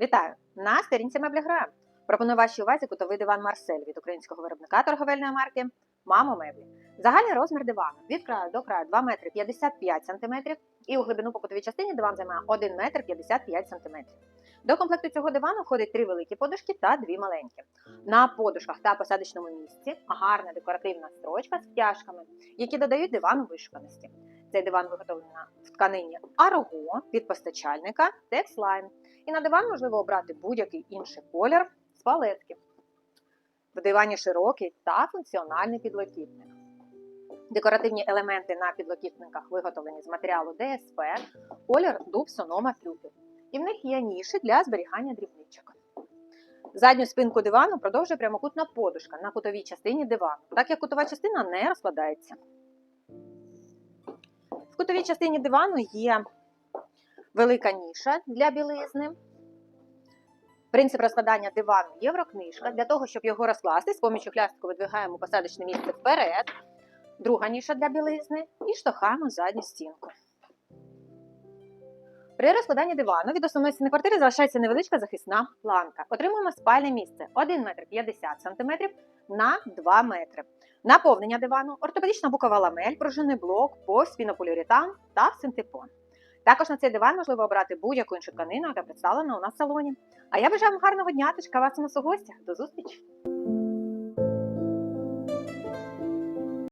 Вітаю! На сторінці меблі гра. Пропоную вашій увазі кутовий диван Марсель від українського виробника торговельної марки Мамо меблі. Загальний розмір дивану від краю до краю 2 метри 55 см і у глибину по кутовій частині диван займає 1 метр 55 см. До комплекту цього дивану входить три великі подушки та дві маленькі. На подушках та посадочному місці гарна декоративна строчка з втяжками, які додають дивану вишуканості. Цей диван виготовлений в тканині Арго від постачальника Texline. І на диван можливо обрати будь-який інший колір з палетки. В дивані широкий та функціональний підлокітник. Декоративні елементи на підлокітниках виготовлені з матеріалу ДСП, колір дуб сонома флюгер. І в них є ніші для зберігання дрібничок. Задню спинку дивану продовжує прямокутна подушка на кутовій частині дивану, так як кутова частина не розкладається. Кутовій частині дивану є велика ніша для білизни. Принцип розкладання дивану єврокнижка. Для того, щоб його розкласти, з помічю хлястку видвигаємо посадочне місце вперед. Друга ніша для білизни і штовхаємо задню стінку. При розкладанні дивану від основної стіни квартири залишається невеличка захисна планка. Отримуємо спальне місце 1 метр 50 см на 2 метри. Наповнення дивану, ортопедична букова ламель, пружинний блок, повз, пінополіуретан та синтепон. Також на цей диван можливо обрати будь-яку іншу тканину, яка представлена у нас в салоні. А я бажаю вам гарного дня та чекаю вас у нас у гостях. До зустрічі!